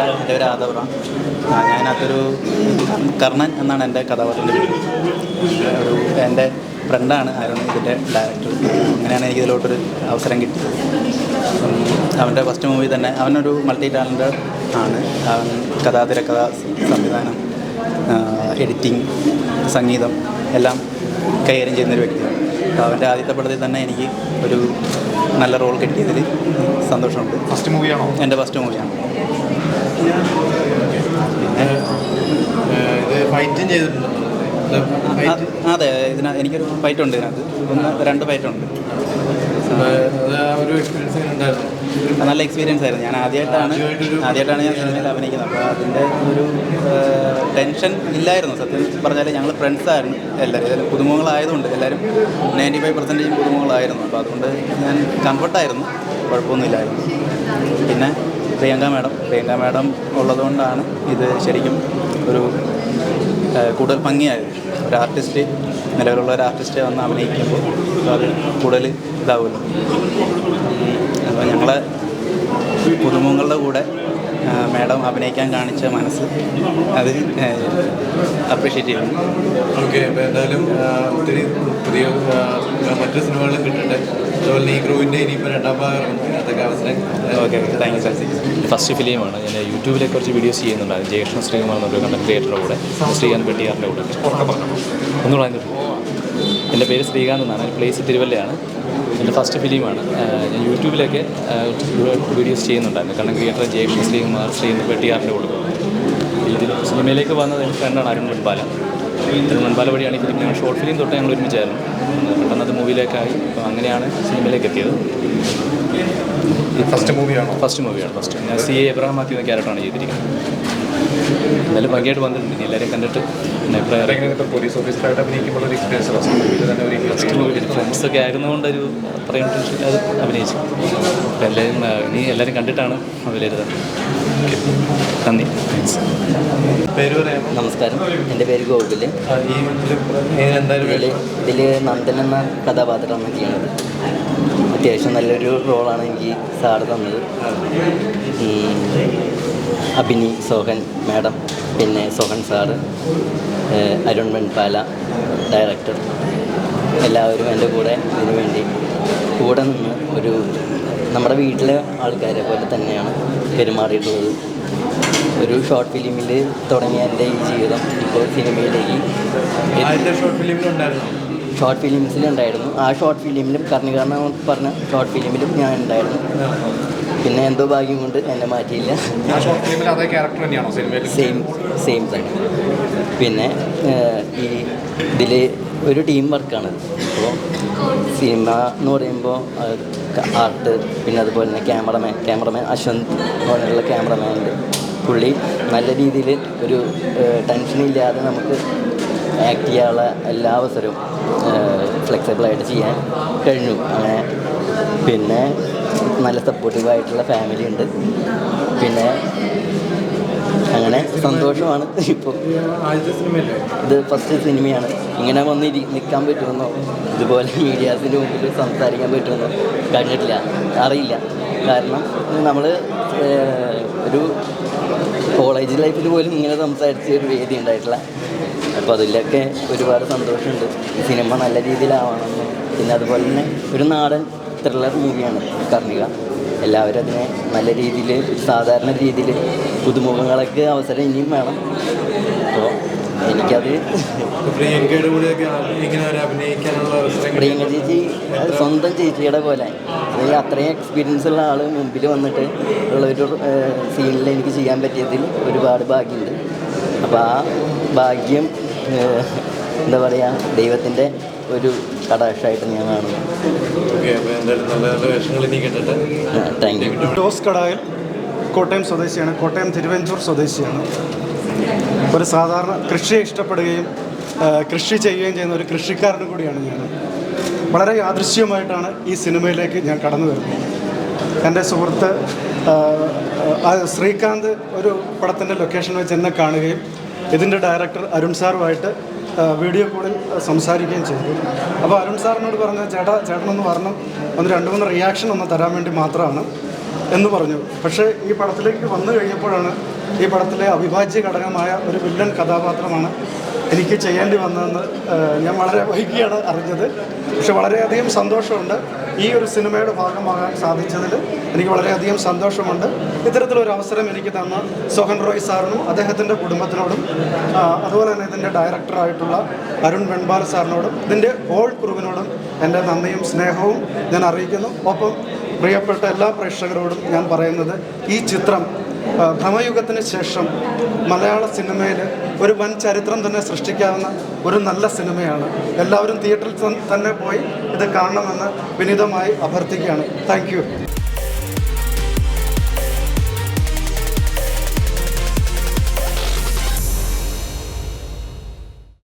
എന്റെ പേര് ആദവറ ഞാനകത്തൊരു കർണൻ എന്നാണ് എന്റെ കഥാപാത്രത്തിന്റെ പേര് ഒരു എന്റെ ഫ്രണ്ടാണ് അരുൺ ഇതിന്റെ ഡയറക്ടർ അങ്ങനെയാണ് എനിക്ക് ഇതിലോട്ടൊരു അവസരം കിട്ടിയത്. അവന്റെ ഫസ്റ്റ് മൂവി തന്നെ അവനൊരു മൾട്ടി ടാലന്റഡ് ആണ്. അവൻ കഥാ തിരക്കഥ സംവിധാനം എഡിറ്റിംഗ് സംഗീതം എല്ലാം കൈകാര്യം ചെയ്യുന്നൊരു വ്യക്തിയാണ്. അപ്പോൾ അവന്റെ ആദ്യത്തെ പടത്തിൽ തന്നെ എനിക്ക് ഒരു നല്ല റോൾ കിട്ടിയതിൽ സന്തോഷമുണ്ട്. ഫസ്റ്റ് മൂവിയാണോ എന്റെ ഫസ്റ്റ് മൂവിയാണ് ഇത് ഫൈറ്റും ചെയ്തിട്ടുണ്ടോ? ഇത് ആ, അതെ ഇതിന എനിക്കൊരു ഫൈറ്റ് ഉണ്ട് ഇതിനകത്ത്. ഒന്ന് രണ്ട് ഫൈറ്റ് ഉണ്ട്. ഒരു എക്സ്പീരിയൻസ് നല്ല എക്സ്പീരിയൻസ് ആയിരുന്നു. ഞാൻ ആദ്യമായിട്ടാണ് ആദ്യമായിട്ടാണ് ഞാൻ സിനിമയിൽ അഭിനയിക്കുന്നത്. അപ്പോൾ അതിന്റെ ഒരു ടെൻഷൻ ഇല്ലായിരുന്നു. സത്യം പറഞ്ഞാൽ ഞങ്ങൾ ഫ്രണ്ട്സായിരുന്നു എല്ലാവരും ഇതിൽ പുതുമുഖങ്ങളായതുകൊണ്ട് എല്ലാവരും നയന്റി ഫൈവ് പെർസെന്റേജ് പുതുമുഖങ്ങളായിരുന്നു. അപ്പോൾ അതുകൊണ്ട് ഞാൻ കംഫർട്ടായിരുന്നു കുഴപ്പമൊന്നുമില്ലായിരുന്നു. പിന്നെ പ്രിയങ്ക മാഡം. പ്രിയങ്ക മാഡം ഉള്ളതുകൊണ്ടാണ് ഇത് ശരിക്കും ഒരു കൂടുതൽ ഭംഗിയായത്. ഒരു ആർട്ടിസ്റ്റ് നിലവിലുള്ള ഒരു ആർട്ടിസ്റ്റ് വന്ന് അഭിനയിക്കുമ്പോൾ അത് കൂടുതൽ ഇതാവുമല്ലോ. അപ്പോൾ ഞങ്ങളെ പുതുമുഖങ്ങളുടെ കൂടെ മാഡം അഭിനയിക്കാൻ കാണിച്ച മനസ്സ് അത് അപ്രീഷിയേറ്റ് ചെയ്യുന്നു ഓക്കെ അപ്പോൾ എന്തായാലും ഒത്തിരി പുതിയ മറ്റു സിനിമകളും കിട്ടട്ടെ അതുപോലെ ഈ ഗ്രൂവിന്റെ ഇനിയിപ്പോൾ രണ്ടാം ഭാഗം അതൊക്കെ അവസരം okay thank you sir first ഫിലിമാണ്. ഞാൻ യൂട്യൂബിലെ കുറച്ച് വീഡിയോസ് ചെയ്യുന്നുണ്ടായിരുന്നു. ജയകൃഷ്ണ ശ്രീകുമാർ എന്നൊരു കണ്ടന്റ് ക്രിയേറ്ററുടെ കൂടെ ശ്രീകാന്ത് പെട്ടിയാറിന്റെ കൂടെ. ഒന്നുകൂടെ എന്റെ പേര് ശ്രീകാന്ത് എന്നാണ്. എന്റെ പ്ലേസ് തിരുവല്ലയാണ്. എന്റെ ഫസ്റ്റ് ഫിലിമാണ് ഞാൻ യൂട്യൂബിലൊക്കെ വീഡിയോസ് ചെയ്യുന്നുണ്ടായിരുന്നു. കണ്ണൻ ക്രിയേറ്റർ ജയകൃഷ്ണ ശ്രീകുമാർ ശ്രീ വെട്ടിയാറിന്റെ കൂടെ ഇതിൽ സിനിമയിലേക്ക് വന്നത് എന്റെ ഫ്രണ്ടാണ് അരുൺ മുൻപാല അരുൺ മുൻപാല വഴിയാണ് ഈ ഫിലിം ഞങ്ങൾ ഷോർട്ട് ഫിലിം തൊട്ട് ഞങ്ങൾ ഒരുമിച്ചായിരുന്നു. പെട്ടെന്ന് അത് മൂവിയിലേക്കായി അപ്പോൾ അങ്ങനെയാണ് സിനിമയിലേക്ക് എത്തിയത്. ഫസ്റ്റ് മൂവിയാണ് ഫസ്റ്റ് മൂവിയാണ് ഫസ്റ്റ് ഞാൻ സി എ എബ്രഹാം മാത്യു എന്ന ക്യാരക്ടറാണ് ചെയ്തിരിക്കുന്നത്. എന്നാലും ഭംഗിയായിട്ട് വന്നിട്ടുണ്ട്. ഇനി എല്ലാവരെയും കണ്ടിട്ട് പിന്നെ അഭിപ്രായം. പോലീസ് ഓഫീസറായിട്ട് അഭിനയിക്കുമ്പോൾ ഒരു എക്സ്പീരിയൻസ് ഫസ്റ്റ് മൂവിയിൽ തന്നെ ഒരു അത്രയും ടെൻഷൻ അത് അഭിനയിച്ചു. അപ്പോൾ എല്ലാവരും ഇനി എല്ലാവരും കണ്ടിട്ടാണ് വിലയിരുത്തുന്നത് നന്ദി. പേര് പറയാം നമസ്കാരം. എന്റെ പേര് ഗോകുൽ. ഇതിൽ ഇതിൽ നന്ദൻ എന്ന കഥാപാത്രമാണ് ചെയ്യുന്നത്. അത്യാവശ്യം നല്ലൊരു റോളാണ് എനിക്ക് സാറ് തന്നത്. അഭിനി സോഹൻ മാഡം പിന്നെ സോഹൻ സാറ് അരുൺ വെൺപാല ഡയറക്ടർ. എല്ലാവരും എന്റെ കൂടെ ഇതിനു വേണ്ടി കൂടെ നിന്ന് ഒരു നമ്മുടെ വീട്ടിലെ ആൾക്കാരെ പോലെ തന്നെയാണ് പെരുമാറിയിട്ടുള്ളത്. ഒരു ഷോർട്ട് ഫിലിമിൽ തുടങ്ങിയ എന്റെ ഈ ജീവിതം ഇപ്പോൾ സിനിമയിലേക്ക് ഷോർട്ട് ഫിലിമിലുണ്ടായിരുന്നു. ഷോർട്ട് ഫിലിംസിലുണ്ടായിരുന്നു ആ ഷോർട്ട് ഫിലിമിലും കർണികാരണ പറഞ്ഞ ഷോർട്ട് ഫിലിമിലും ഞാൻ ഉണ്ടായിരുന്നു. പിന്നെ എന്തോ ഭാഗ്യം കൊണ്ട് എന്നെ മാറ്റിയില്ല. സെയിം സെയിം തന്നെ. പിന്നെ ഈ ഇതിൽ ഒരു ടീം വർക്കാണ്. അപ്പോൾ സിനിമ എന്ന് പറയുമ്പോൾ ആർട്ട് പിന്നെ അതുപോലെ തന്നെ ക്യാമറമാൻ ക്യാമറമാൻ അശ്വന്ത് പോലെയുള്ള ക്യാമറമാൻ ഉണ്ട്. പുള്ളി നല്ല രീതിയിൽ ഒരു ടെൻഷനില്ലാതെ നമുക്ക് ആക്ട് ചെയ്യാനുള്ള എല്ലാ അവസരവും ഫ്ലെക്സിബിളായിട്ട് ചെയ്യാൻ കഴിഞ്ഞു. അങ്ങനെ പിന്നെ നല്ല സപ്പോർട്ടീവായിട്ടുള്ള ഫാമിലി ഉണ്ട്. പിന്നെ അങ്ങനെ സന്തോഷമാണ് ഇപ്പോൾ ഇത് ഫസ്റ്റ് സിനിമയാണ്. ഇങ്ങനെ വന്ന് ഇരി നിൽക്കാൻ പറ്റുമെന്നോ? ഇതുപോലെ മീഡിയാസിന്റെ മുമ്പിൽ സംസാരിക്കാൻ പറ്റുമെന്നോ? കഴിഞ്ഞിട്ടില്ല അറിയില്ല. കാരണം നമ്മൾ ഒരു കോളേജ് ലൈഫിൽ പോലും ഇങ്ങനെ സംസാരിച്ച ഒരു വേദി ഉണ്ടായിട്ടില്ല. അപ്പോൾ അതിലൊക്കെ ഒരുപാട് സന്തോഷമുണ്ട്. ഈ സിനിമ നല്ല രീതിയിലാവണമെന്നും പിന്നെ അതുപോലെ തന്നെ ഒരു നാടൻ ത്രില്ലർ മൂവിയാണ് കർണിക. എല്ലാവരും അതിനെ നല്ല രീതിയിൽ സാധാരണ രീതിയിൽ പുതുമുഖങ്ങൾക്ക് അവസരം ഇനിയും വേണം. അപ്പോൾ എനിക്കത് പ്രിയങ്കയുടെ കൂടെയൊക്കെ ഇങ്ങനെ ഒരു അഭിനയിക്കാനുള്ള അവസരം പ്രിയങ്ക ചേച്ചി സ്വന്തം ചേച്ചിയുടെ പോലെ. അല്ലെങ്കിൽ അത്രയും എക്സ്പീരിയൻസ് ഉള്ള ആൾ മുമ്പിൽ വന്നിട്ട് ഉള്ള ഒരു സീനിൽ എനിക്ക് ചെയ്യാൻ പറ്റിയതിൽ ഒരുപാട് ഭാഗ്യമുണ്ട്. അപ്പോൾ ആ ഭാഗ്യം എന്താ പറയുക ദൈവത്തിന്റെ ഒരു കടാക്ഷമായിട്ട് ഞാൻ കാണുന്നു. താങ്ക് യു ടോസ് കടായൽ കോട്ടയം സ്വദേശിയാണ്. കോട്ടയം തിരുവഞ്ചൂർ സ്വദേശിയാണ്. ഒരു സാധാരണ കൃഷിയെ ഇഷ്ടപ്പെടുകയും കൃഷി ചെയ്യുകയും ചെയ്യുന്ന ഒരു കൃഷിക്കാരനും കൂടിയാണ് ഞാൻ. വളരെ യാദൃശ്യമായിട്ടാണ് ഈ സിനിമയിലേക്ക് ഞാൻ കടന്നു വരുന്നത്. എന്റെ സുഹൃത്ത് ശ്രീകാന്ത് ഒരു പടത്തിന്റെ ലൊക്കേഷൻ വെച്ച് എന്നെ കാണുകയും ഇതിന്റെ ഡയറക്ടർ അരുൺ സാറുമായിട്ട് വീഡിയോ കോളിൽ സംസാരിക്കുകയും ചെയ്തു. അപ്പോൾ അരുൺ സാറിനോട് പറഞ്ഞ ചേട്ടാ ചേട്ടനൊന്ന് വരണം. ഒന്ന് രണ്ട് മൂന്ന് റിയാക്ഷൻ ഒന്ന് തരാൻ വേണ്ടി മാത്രമാണ് എന്ന് പറഞ്ഞു. പക്ഷേ ഈ പടത്തിലേക്ക് വന്നു കഴിഞ്ഞപ്പോഴാണ് ഈ പടത്തിലെ അവിഭാജ്യ ഘടകമായ ഒരു വില്ലൻ കഥാപാത്രമാണ് എനിക്ക് ചെയ്യേണ്ടി വന്നതെന്ന് ഞാൻ വളരെ വൈകിയാണ് അറിഞ്ഞത്. പക്ഷെ വളരെയധികം സന്തോഷമുണ്ട് ഈ ഒരു സിനിമയുടെ ഭാഗമാകാൻ സാധിച്ചതിൽ. എനിക്ക് വളരെയധികം സന്തോഷമുണ്ട്. ഇത്തരത്തിലൊരു അവസരം എനിക്ക് തന്ന സോഹൻ റോയ് സാറിനും അദ്ദേഹത്തിന്റെ കുടുംബത്തിനോടും അതുപോലെ തന്നെ ഇതിന്റെ ഡയറക്ടറായിട്ടുള്ള അരുൺ വെൺപാൽ സാറിനോടും ഇതിന്റെ ഹോൾ ക്രൂവിനോടും എന്റെ നന്ദിയും സ്നേഹവും ഞാൻ അറിയിക്കുന്നു. ഒപ്പം പ്രിയപ്പെട്ട എല്ലാ പ്രേക്ഷകരോടും ഞാൻ പറയുന്നത് ഈ ചിത്രം ഭ്രമയുഗത്തിന് ശേഷം മലയാള സിനിമയിൽ ഒരു വൻ ചരിത്രം തന്നെ സൃഷ്ടിക്കാവുന്ന ഒരു നല്ല സിനിമയാണ്. എല്ലാവരും തിയേറ്ററിൽ തന്നെ പോയി ഇത് കാണണമെന്ന് വിനീതമായി അഭ്യർത്ഥിക്കുകയാണ്. താങ്ക്